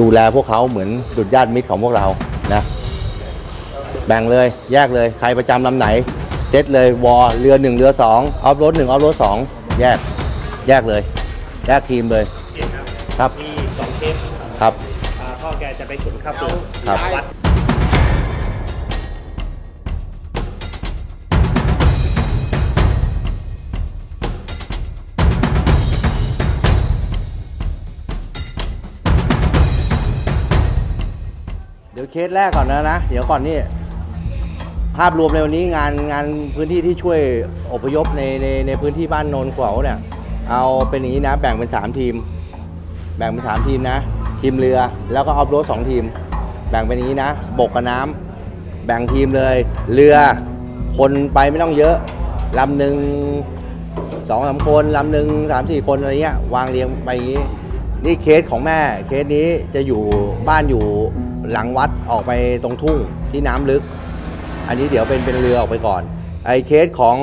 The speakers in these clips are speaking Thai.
ดูแลพวกเขาเหมือนดุจญาติมิตรของพวกเรานะแบ่งเลยแยกเลยใครประจำลำไหน เซตเลยวอเรือหนึ่งเรือสองออฟโรดหนึ่งออฟโรดสองแยกแยกเลย แยกทีมเลยเก่งครับครับมีสองเคสครับอ่าพ่อแกจะไปขุนข้าวเปลือกครับวัด เคสแรกก่อนนะนะ เดี๋ยวก่อนนี่ ภาพรวมในวันนี้งานงานพื้นที่ที่ช่วยอพยพในในในพื้นที่บ้านโนนขวาวเนี่ย เอาเป็นอย่างนี้นะ แบ่งเป็น 3 ทีม แบ่งเป็น 3 ทีมนะ ทีมเรือแล้วก็ออฟโรดสองทีม แบ่งเป็นอย่างนี้นะ บกกับน้ำแบ่งทีมเลย เรือคนไปไม่ต้องเยอะลำหนึ่งสองสามคนลำหนึ่งสามสี่คนอะไรเงี้ยวางเรียงไปอย่างนี้ นี่เคสของแม่เคสนี้จะอยู่บ้านอยู่ หลังวัดออกไปตรงทุ่งที่น้ำลึก อันนี้เดี๋ยวเป็นเป็นเรือออกไปก่อนไอ้เคสของ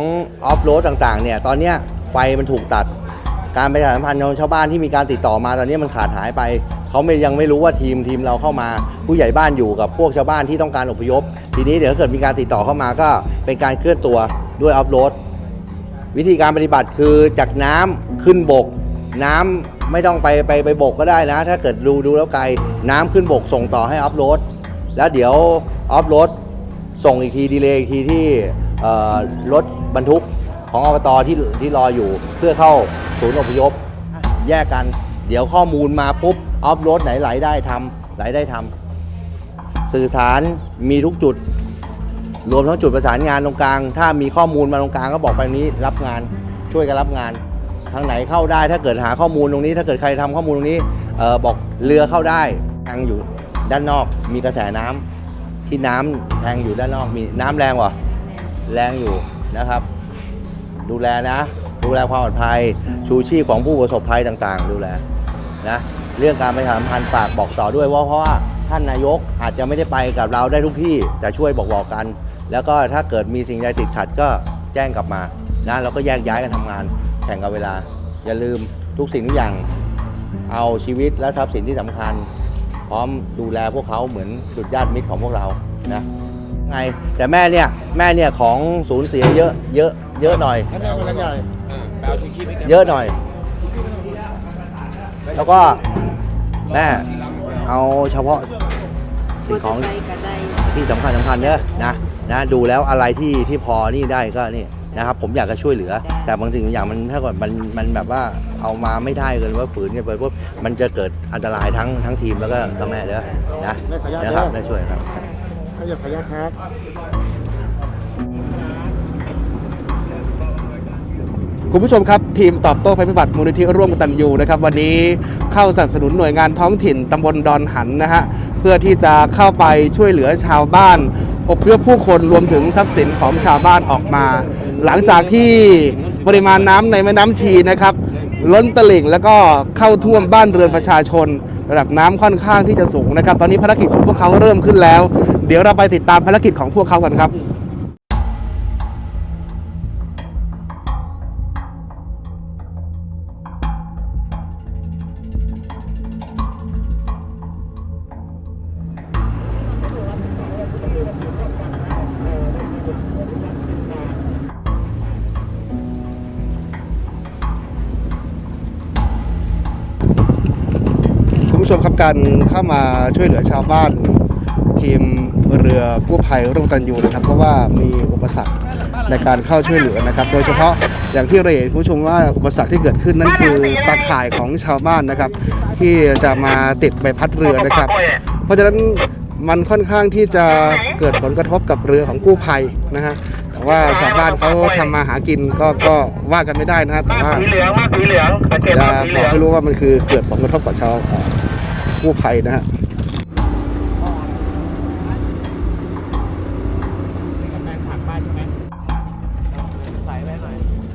ออฟโรดต่างๆเนี่ยตอนเนี้ยไฟมันถูกตัด การประชาสัมพันธ์ของชาวบ้านที่มีการติดต่อมาตอนนี้มันขาดหายไป เขาไม่ยังไม่รู้ว่าทีมทีมเราเข้ามา ผู้ใหญ่บ้านอยู่กับพวกชาวบ้านที่ต้องการอพยพ ทีนี้เดี๋ยวถ้าเกิดมีการติดต่อเข้ามาก็เป็นการเคลื่อนตัวด้วยออฟโรดวิธีการปฏิบัติคือจากน้ำขึ้นบกน้ำ ไม่ต้องไปไปไปบกก็ได้นะ ถ้าเกิดดูดูแล้วไกลน้ำขึ้นบกส่งต่อให้ออฟโรดแล้วเดี๋ยวออฟโรดส่งอีกทีดีเลย์อีกทีที่รถบรรทุกของอบตที่ที่รออยู่เพื่อเข้าศูนย์อพยพ แยกกัน เดี๋ยวข้อมูลมาปุ๊บออฟโรดไหนไหลได้ทำไหลได้ทำสื่อสารมีทุกจุด รวมทั้งจุดประสานงานตรงกลาง ถ้ามีข้อมูลมาตรงกลางก็บอกไปนี้รับงานช่วยกันรับงาน ทางไหนเข้าได้ถ้าเกิดหาข้อมูลตรงนี้ ถ้าเกิดใครทำข้อมูลตรงนี้เออบอกเรือเข้าได้แทงอยู่ด้านนอกมีกระแสน้ำที่น้ำแทงอยู่ด้านนอกมีน้ำแรงวะแรงอยู่นะครับ ดูแลนะ ดูแลความปลอดภัยชูชีพของผู้ประสบภัยต่างๆ ดูแลนะเรื่องการประชาสัมพันธ์ฝากบอกต่อด้วยว่าเพราะว่าท่านนายกอาจจะไม่ได้ไปกับเราได้ทุกที่แต่ช่วยบอกบอกกัน แล้วก็ถ้าเกิดมีสิ่งใดติดขัดก็แจ้งกลับมานะเราก็แยกย้ายกันทำงาน แข่งกับเวลา อย่าลืมทุกสิ่งทุกอย่าง เอาชีวิตและทรัพย์สินที่สำคัญ พร้อมดูแลพวกเขาเหมือนดุจญาติมิตรของพวกเรานะไงแต่แม่เนี่ยแม่เนี่ยของสูญเสียเยอะเยอะเยอะหน่อยให้แม่เป็นใหญ่เยอะหน่อย แล้วก็แม่เอาเฉพาะสิ่งของมเตร์ไซค์ก็ได้ที่สำคัญสำคัญเนอะนะนะดูแล้วอะไรที่ที่พอนี่ได้ก็นี่ นะครับผมอยากจะช่วยเหลือ แต่บางสิ่งบางอย่างมันถ้าเกิดมันมันแบบว่าเอามาไม่ได้เกินว่าฝืนกันไปปุ๊บมันจะเกิดอันตรายทั้งทั้งทีมแล้วก็กับแม่เด้อนะนะครับได้ช่วยครับขยับขยับครับคุณผู้ชมครับ ทีมตอบโต้ภัยพิบัติมูลนิธิร่วมกตันยูนะครับ วันนี้เข้าสนับสนุนหน่วยงานท้องถิ่นตำบลดอนหันนะฮะเพื่อที่จะเข้าไปช่วยเหลือชาวบ้าน อบพยพผู้คนรวมถึงทรัพย์สินของชาวบ้านออกมา หลังจากที่ปริมาณน้ำในแม่น้ำชีนะครับ ล้นตลิ่งแล้วก็เข้าท่วมบ้านเรือนประชาชน ระดับน้ำค่อนข้างที่จะสูงนะครับ ตอนนี้ภารกิจของพวกเขาเริ่มขึ้นแล้ว เดี๋ยวเราไปติดตามภารกิจของพวกเขากันครับ การเข้ามาช่วยเหลือชาวบ้าน ทีมเรือกู้ภัยร่วมกตันยูนะครับ เพราะว่ามีอุปสรรคในการเข้าช่วยเหลือนะครับ โดยเฉพาะอย่างที่เราเห็นคุณผู้ชมว่าอุปสรรคที่เกิดขึ้นนั่นคือตาข่ายของชาวบ้านนะครับ ที่จะมาติดใบพัดเรือนะครับ เพราะฉะนั้นมันค่อนข้างที่จะเกิดผลกระทบกับเรือของกู้ภัยนะฮะแต่ว่าชาวบ้านเขาทำมาหากินก็ก็ว่ากันไม่ได้นะฮะแต่ว่าสีเหลืองมาสีเหลืองสังเกตจะว่าสีบเหอลืกองให้รู้ว่ามันคือเกิดผลกระทบกับชาวเอ่อ กู้ภัยนะฮะ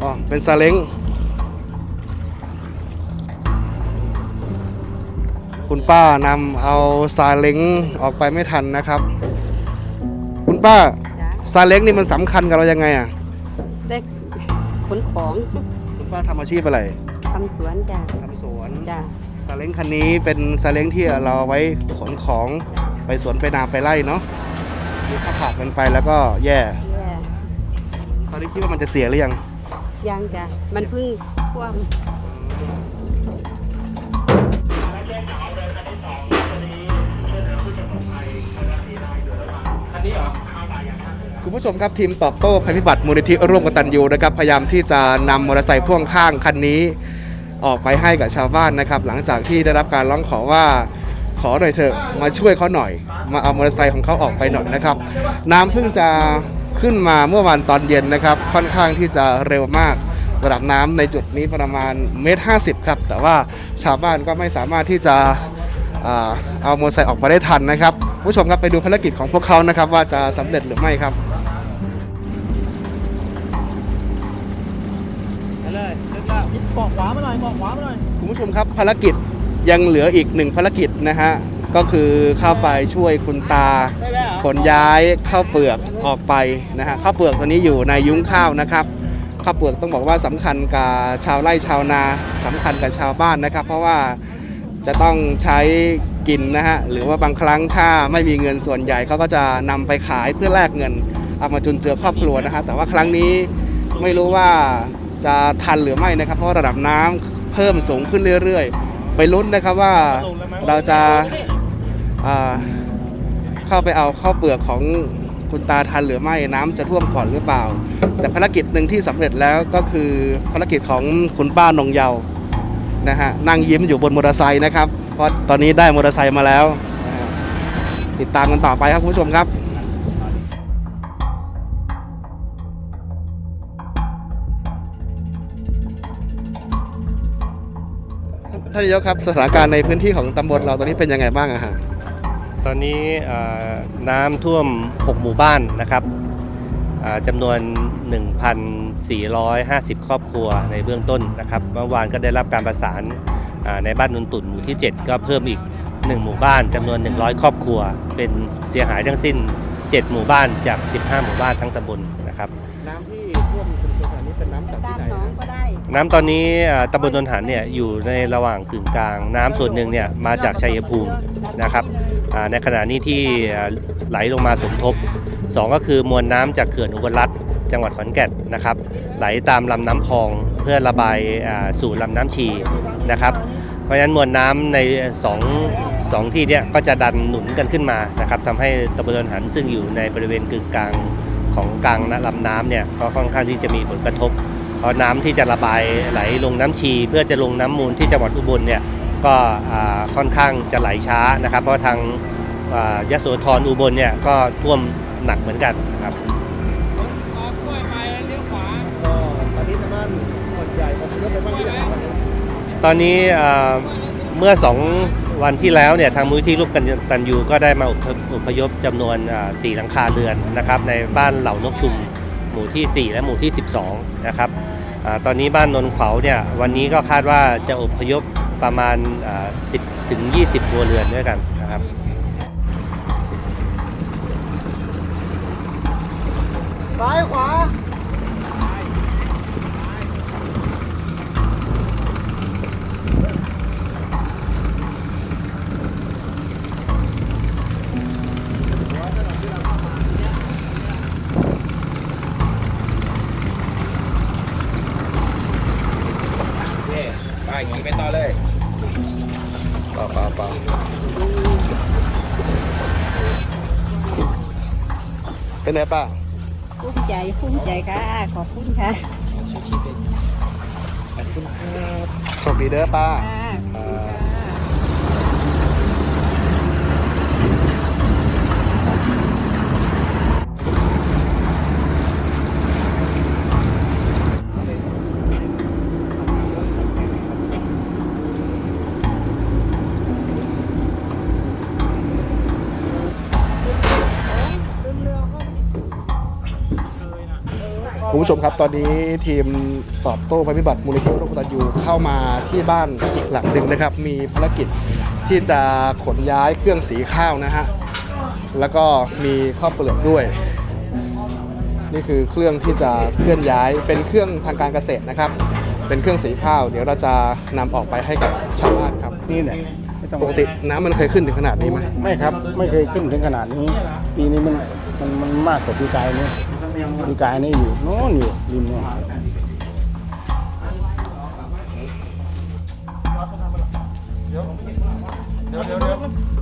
อ๋อ เป็นซาเล้งคุณป้านำเอาซาเล้งออกไปไม่ทันนะครับ คุณป้าจ้ะซาเล้งนี่มันสำคัญกับเรายังไงอะได้ขนของ คุณป้าทำอาชีพอะไรทำสวนจ้ะทำสวนจ้ะซซาเล้งคันนี้เป็นซาเล้งที่เราเอาไว้ขนของไปสวนไปนาไปไร่เนาะมีข้าวผัดมันไปแล้วก็แย่ แย่ตอนนี้คิดว่ามันจะเสียหรือยัง ยังจ้ะมันเพิ่งท่วมคุณผู้ชมครับทีมตอบโต้ภัยพิบัติมูลนิธิร่วมกตันยูนะครับพยายามที่จะนำมอเตอร์ไซค์พ่วงข้างคันนี้ ออกไปให้กับชาวบ้านนะครับ หลังจากที่ได้รับการร้องขอว่าขอหน่อยเถอะมาช่วยเขาหน่อย มาเอามอเตอร์ไซค์ของเขาออกไปหน่อยนะครับ น้ำเพิ่งจะขึ้นมาเมื่อวันตอนเย็นนะครับ ค่อนข้างที่จะเร็วมากระดับน้ำในจุดนี้ประมาณเมตรห้าสิบครับ แต่ว่าชาวบ้านก็ไม่สามารถที่จะเอามอเตอร์ไซค์ออกมาได้ทันนะครับ ผู้ชมครับไปดูภารกิจของพวกเขานะครับ ว่าจะสำเร็จหรือไม่ครับ กแล้วบอกขวามาหน่อยบอกขวามาหน่อยคุณผู้ชมครับภารกิจยังเหลืออีกหนึ่งภารกิจนะฮะก็คือเข้าไปช่วยคุณตาขนย้ายข้าวเปลือกออกไปนะฮะข้าวเปลือกตัวนี้อยู่ในยุ้งข้าวนะครับข้าวเปลือกต้องบอกว่าสำคัญกับชาวไร่ชาวนาสำคัญกับชาวบ้านนะครับ เพราะว่าจะต้องใช้กินนะฮะหรือว่าบางครั้งถ้าไม่มีเงินส่วนใหญ่เขาก็จะนำไปขายเพื่อแลกเงินเอามาจุนเจือครอบครัวนะฮะแต่ว่าครั้งนี้ไม่รู้ว่า จะทันหรือไม่นะครับ เพราะระดับน้ำเพิ่มสูงขึ้นเรื่อยๆ ไปลุ้นนะครับว่าเราจะเข้าไปเอาข้าวเปลือกของคุณตาทันหรือไม่น้ำจะท่วมก่อนหรือเปล่า แต่ภารกิจหนึ่งที่สำเร็จแล้วก็คือภารกิจของคุณป้านงเยาวนะฮะนั่งยิ้มอยู่บนมอเตอร์ไซค์นะครับ เพราะตอนนี้ได้มอเตอร์ไซค์มาแล้ว ติดตามกันต่อไปครับคุณผู้ชมครับ ท่านนายกครับสถานการณ์ในพื้นที่ของตำบลเราตอนนี้เป็นยังไงบ้างอะฮะตอนนี้น้ำท่วม 6 หมู่บ้านนะครับอ่าจำนวน 1,450 ครอบครัวในเบื้องต้นนะครับเมื่อวานก็ได้รับการประสานในบ้านนุนตุ่นหมู่ที่ 7 ก็เพิ่มอีก 1 หมู่บ้านจำนวน 100 ครอบครัว เป็นเสียหายทั้งสิ้น 7 หมู่บ้านจาก 15 หมู่บ้านทั้งตำบลนะครับ น้ำที่ท่วมคุณผู้ชมนี้เป็นน้ำจากด้าที่นไหนน้องฮะก็ได้น้ำตอนนี้อ่าตำบลนนหันเนี่ยอยู่ในระหว่างกึ่งกลาง น้ำส่วนหนึ่งเนี่ยมาจากชัยภูมินะครับอ่าในขณะนี้ที่อ่าไหลลงมาสมทบสองก็คือมวลน้ำจากเขื่อนอุบลรัฐจังหวัดขอนแก่นนะครับ ไหลตามลำน้ำพองเพื่อระบายอ่าสู่ลำน้ำชีนะครับ เพราะฉะนั้นมวลน้ำในสอง สองที่เนี่ยก็จะดันหนุนกันขึ้นมานะครับทำให้ตำบลนนหันซึ่งอยู่ในบริเวณกึ่งกลางของกลางลำน้ำเนี่ยก็ค่อนข้างที่จะมีผลกระทบ เพราะน้ำที่จะระบายไหลลงน้ำชี เพื่อจะลงน้ำมูลที่จังหวัดอุบลเนี่ยก็อ่าค่อนข้างจะไหลช้านะครับ เพราะทางอ่ายโสธรอุบลเนี่ยก็ท่วมหนักเหมือนกันครับก็ตอนนี้ชาวบ้านส่วนใหญ่อพยพไปบ้าง วันที่แล้วเนี่ยทางมูลที่ลูกกันตันยูก็ได้มาอพอพยพจำนวน 4 หลังคาเรือนนะครับในบ้านเหล่านกชุมหมู่ที่ 4 และหมู่ที่ 12 นะครับอตอนนี้บ้านนนเขาเนี่ยวันนี้ก็คาดว่าจะอพยพประมาณ 10 ถึง 20ครัวเรือนด้วยกันนะครับซ้ายขวา เป็นไงป้าภูมิใจภูมิใจค่ะ ขอบคุณค่ะโชคดีเด้อป้าค่ะอ่า ผู้ชมครับตอนนี้ทีมตอบโต้ภัยพิบัติมูลนิธิร่วมกตันยูเข้ามาที่บ้านอีกหลังหนึ่งนะครับ มีภารกิจที่จะขนย้ายเครื่องสีข้าวนะฮะแล้วก็มีข้าวเปลือกด้วย นี่คือเครื่องที่จะเคลื่อนย้ายเป็นเครื่องทางการเกษตรนะครับ เป็นเครื่องสีข้าว เดี๋ยวเราจะนำออกไปให้กับชาวบ้านครับนี่แหละไม่ต้องปกติน้ำมันเคยขึ้นถึงขนาดนี้ไหมไม่ครับ ไม่เคยขึ้นถึงขนาดนี้ ปีนี้มันมันมันมากกว่าปีกายนี่ ดูกายนี่อยู่โน่นอยู่ริมโน่นเ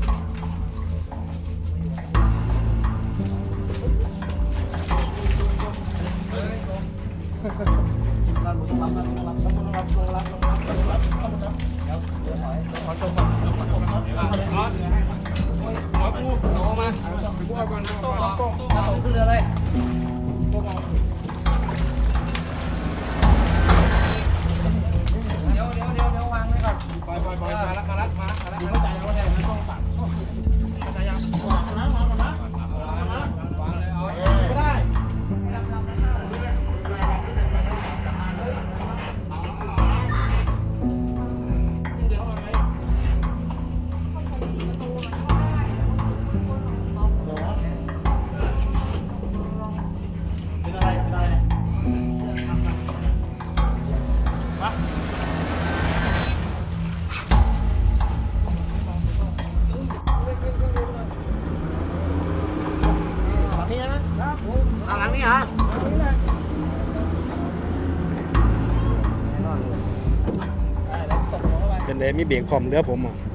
ป็นเลยมีเบรกคอมเรือผมอะ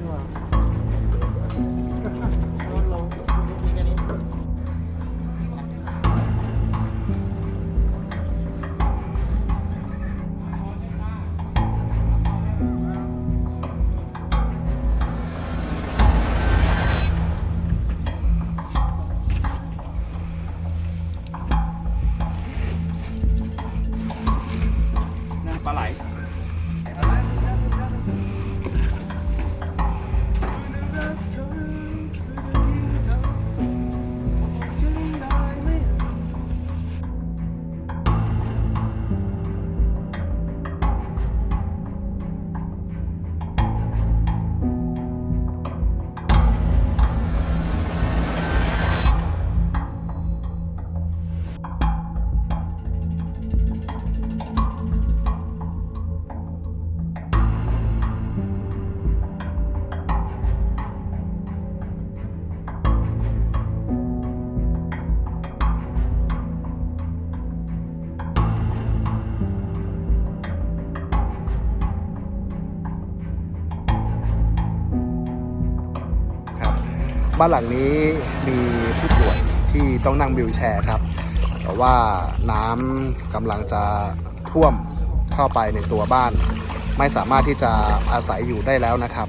บ้านหลังนี้มีผู้ป่วยที่ต้องนั่งวิวแชร์ครับ แต่ว่าน้ำกำลังจะท่วมเข้าไปในตัวบ้าน ไม่สามารถที่จะอาศัยอยู่ได้แล้วนะครับ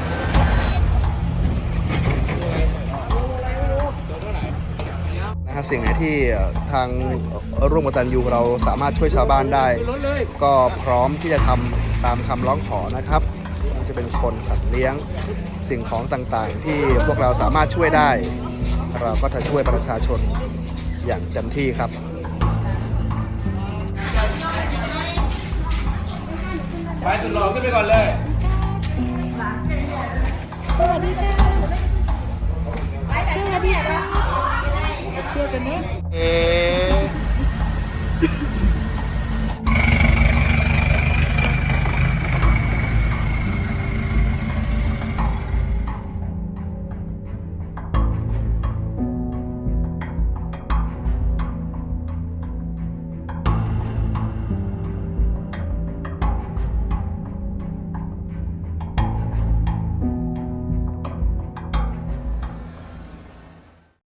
นะฮะสิ่งไหนที่ทางร่วมกตันยูเราสามารถช่วยชาวบ้านได้ ก็พร้อมที่จะทำตามคำร้องขอนะครับมันจะเป็นคนสัตว์เลี้ยงสิ่งของต่างๆ ที่พวกเราสามารถช่วยได้ เราก็จะช่วยประชาชนอย่างเต็มที่ครับไปสุดหล่อขึ้นไปก่อนเลย เอ๊